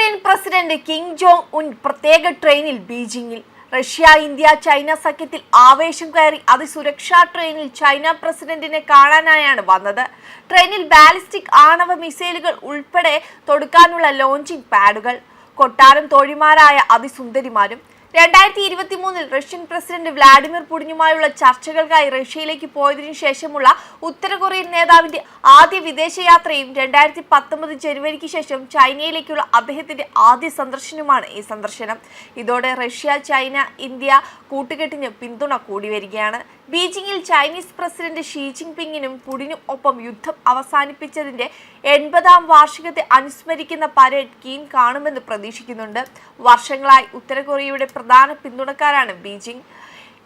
Korean president Kim Jong Un പ്രത്യേക ട്രെയിനിൽ ബീജിംഗിൽ. റഷ്യ ഇന്ത്യ ചൈന സഖ്യത്തിൽ ആവേശം കയറി അതിസുരക്ഷാ ട്രെയിനിൽ ചൈന പ്രസിഡന്റിനെ കാണാനായാണ് വന്നത്. ട്രെയിനിൽ ബാലിസ്റ്റിക് ആണവ മിസൈലുകൾ ഉൾപ്പെടെ തൊടുക്കാനുള്ള ലോഞ്ചിങ് പാഡുകൾ. കൊട്ടാരം തോഴിമാരായ അതിസുന്ദരിമാരും രണ്ടായിരത്തി ഇരുപത്തി മൂന്നിൽ റഷ്യൻ പ്രസിഡന്റ് വ്ളാഡിമിർ പുടിനുമായുള്ള ചർച്ചകൾക്കായി റഷ്യയിലേക്ക് പോയതിനു ശേഷമുള്ള ഉത്തര കൊറിയൻ നേതാവിന്റെ ആദ്യ വിദേശയാത്രയും രണ്ടായിരത്തി പത്തൊമ്പത് ജനുവരിക്ക് ശേഷം ചൈനയിലേക്കുള്ള അദ്ദേഹത്തിന്റെ ആദ്യ സന്ദർശനവുമാണ് ഈ സന്ദർശനം. ഇതോടെ റഷ്യ ചൈന ഇന്ത്യ കൂട്ടുകെട്ടിന് പിന്തുണ കൂടി വരികയാണ്. ബീജിംഗിൽ ചൈനീസ് പ്രസിഡന്റ് ഷീ ജിൻപിങ്ങിനും പുടിനും ഒപ്പം യുദ്ധം അവസാനിപ്പിച്ചതിന്റെ എൺപതാം വാർഷികത്തെ അനുസ്മരിക്കുന്ന പരേഡ് കീം കാണുമെന്ന് പ്രതീക്ഷിക്കുന്നുണ്ട്. വർഷങ്ങളായി ഉത്തര കൊറിയയുടെ പ്രധാന പിന്തുണക്കാരാണ് ബീജിംഗ്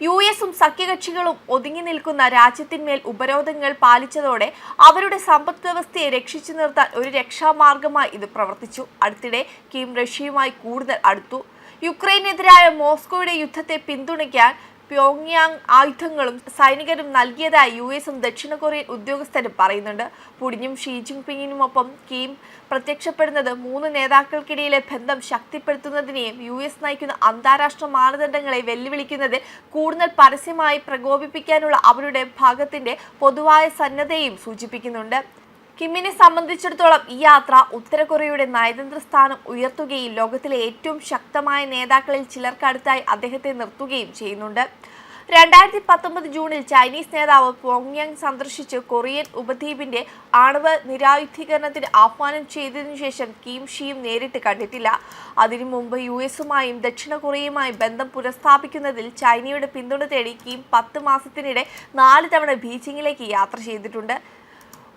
യു എസും സഖ്യകക്ഷികളും ഒതുങ്ങി നിൽക്കുന്ന രാജ്യത്തിന്മേൽ ഉപരോധങ്ങൾ പാലിച്ചതോടെ അവരുടെ സമ്പദ് വ്യവസ്ഥയെ രക്ഷിച്ചു നിർത്താൻ ഒരു രക്ഷാമാർഗമായി ഇത് പ്രവർത്തിച്ചു. അടുത്തിടെ കിം റഷ്യയുമായി കൂടുതൽ അടുത്തു. യുക്രൈനെതിരായ മോസ്കോയുടെ യുദ്ധത്തെ പിന്തുണയ്ക്കാൻ പ്യോങ്യാങ് ആയുധങ്ങളും സൈനികരും നൽകിയതായി യു എസും ദക്ഷിണ കൊറിയൻ ഉദ്യോഗസ്ഥരും പറയുന്നുണ്ട്. പുടിനും ഷീ ജിൻപിങ്ങിനുമൊപ്പം കീം പ്രത്യക്ഷപ്പെടുന്നത് മൂന്ന് നേതാക്കൾക്കിടയിലെ ബന്ധം ശക്തിപ്പെടുത്തുന്നതിനെയും യു എസ് നയിക്കുന്ന അന്താരാഷ്ട്ര മാനദണ്ഡങ്ങളെ വെല്ലുവിളിക്കുന്നതിൽ കൂടുതൽ പരസ്യമായി പ്രകോപിപ്പിക്കാനുള്ള അവരുടെ ഭാഗത്തിന്റെ പൊതുവായ സന്നദ്ധയും സൂചിപ്പിക്കുന്നുണ്ട്. കിമ്മിനെ സംബന്ധിച്ചിടത്തോളം ഈ യാത്ര ഉത്തര കൊറിയയുടെ നയതന്ത്ര സ്ഥാനം ഉയർത്തുകയും ലോകത്തിലെ ഏറ്റവും ശക്തമായ നേതാക്കളിൽ ചിലർക്കടുത്തായി അദ്ദേഹത്തെ നിർത്തുകയും ചെയ്യുന്നുണ്ട്. രണ്ടായിരത്തി പത്തൊമ്പത് ജൂണിൽ ചൈനീസ് നേതാവ് പോങ്യാങ് സന്ദർശിച്ച് കൊറിയൻ ഉപദ്വീപിന്റെ ആണവ നിരായുധീകരണത്തിന് ആഹ്വാനം ചെയ്തതിനു ശേഷം കിം ഷിയും നേരിട്ട് കണ്ടിട്ടില്ല അതിനു മുമ്പ് യു എസുമായും ദക്ഷിണ കൊറിയയുമായും ബന്ധം പുനഃസ്ഥാപിക്കുന്നതിൽ ചൈനയുടെ പിന്തുണ തേടി കിം പത്ത് മാസത്തിനിടെ നാല് തവണ ബീജിംഗിലേക്ക് യാത്ര ചെയ്തിട്ടുണ്ട്.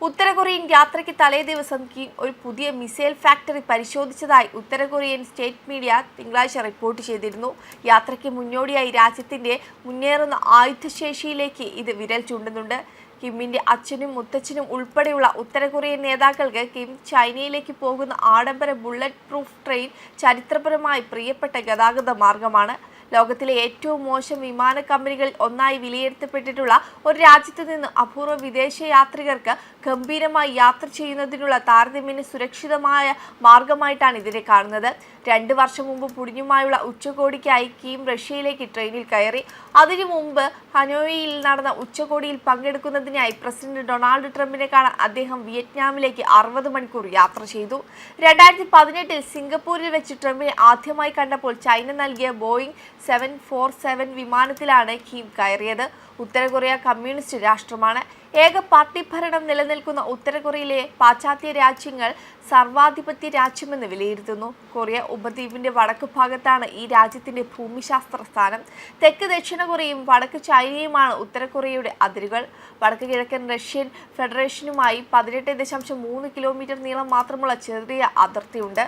ഉത്തര കൊറിയൻ യാത്രയ്ക്ക് തലേദിവസം കിം ഒരു പുതിയ മിസൈൽ ഫാക്ടറി പരിശോധിച്ചതായി ഉത്തര കൊറിയൻ സ്റ്റേറ്റ് മീഡിയ തിങ്കളാഴ്ച റിപ്പോർട്ട് ചെയ്തിരുന്നു. യാത്രയ്ക്ക് മുന്നോടിയായി രാജ്യത്തിന്റെ മുന്നേറുന്ന ആയുധശേഷിയിലേക്ക് ഇത് വിരൽ ചൂണ്ടുന്നുണ്ട്. കിമ്മിന്റെ അച്ഛനും മുത്തച്ഛനും ഉൾപ്പെടെയുള്ള ഉത്തര കൊറിയൻ നേതാക്കൾക്ക് കിം ചൈനയിലേക്ക് പോകുന്ന ആഡംബര ബുള്ളറ്റ് പ്രൂഫ് ട്രെയിൻ ചരിത്രപരമായി പ്രിയപ്പെട്ട ഗതാഗത മാർഗമാണ്. ലോകത്തിലെ ഏറ്റവും മോശം വിമാന കമ്പനികളിൽ ഒന്നായി വിലയിരുത്തപ്പെട്ടിട്ടുള്ള ഒരു രാജ്യത്ത് നിന്ന് അപൂർവ വിദേശ യാത്രികർക്ക് ഗംഭീരമായി യാത്ര ചെയ്യുന്നതിനുള്ള താരതമ്യേന സുരക്ഷിതമായ മാർഗമായിട്ടാണ് ഇതിനെ കാണുന്നത്. രണ്ട് വർഷം മുമ്പ് പുടിഞ്ഞുമായുള്ള ഉച്ചകോടിക്കായി കീം റഷ്യയിലേക്ക് ട്രെയിനിൽ കയറി. അതിനു മുമ്പ് ഹനോയിയിൽ നടന്ന ഉച്ചകോടിയിൽ പങ്കെടുക്കുന്നതിനായി പ്രസിഡന്റ് ഡൊണാൾഡ് ട്രംപിനെ കാണാൻ അദ്ദേഹം വിയറ്റ്നാമിലേക്ക് അറുപത് മണിക്കൂർ യാത്ര ചെയ്തു. രണ്ടായിരത്തി പതിനെട്ടിൽ സിംഗപ്പൂരിൽ വെച്ച് ട്രംപിനെ ആദ്യമായി കണ്ടപ്പോൾ ചൈന നൽകിയ ബോയിങ് സെവൻ ഫോർ സെവൻ വിമാനത്തിലാണ് കിം കയറിയത്. ഉത്തര കൊറിയ കമ്മ്യൂണിസ്റ്റ് രാഷ്ട്രമാണ്. ഏക പാർട്ടി ഭരണം നിലനിൽക്കുന്ന ഉത്തര കൊറിയയിലെ പാശ്ചാത്യ രാജ്യങ്ങൾ സർവാധിപത്യ രാജ്യമെന്ന് വിലയിരുത്തുന്നു. കൊറിയ ഉപദ്വീപിന്റെ വടക്ക് ഭാഗത്താണ് ഈ രാജ്യത്തിന്റെ ഭൂമിശാസ്ത്ര സ്ഥാനം. തെക്ക് ദക്ഷിണ കൊറിയയും വടക്ക് ചൈനയുമാണ് ഉത്തര കൊറിയയുടെ അതിരുകൾ. വടക്ക് കിഴക്കൻ റഷ്യൻ ഫെഡറേഷനുമായി പതിനെട്ട് ദശാംശം മൂന്ന് കിലോമീറ്റർ നീളം മാത്രമുള്ള ചെറിയ അതിർത്തിയുണ്ട്.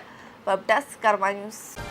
വെബ് കർമ്മ ന്യൂസ്.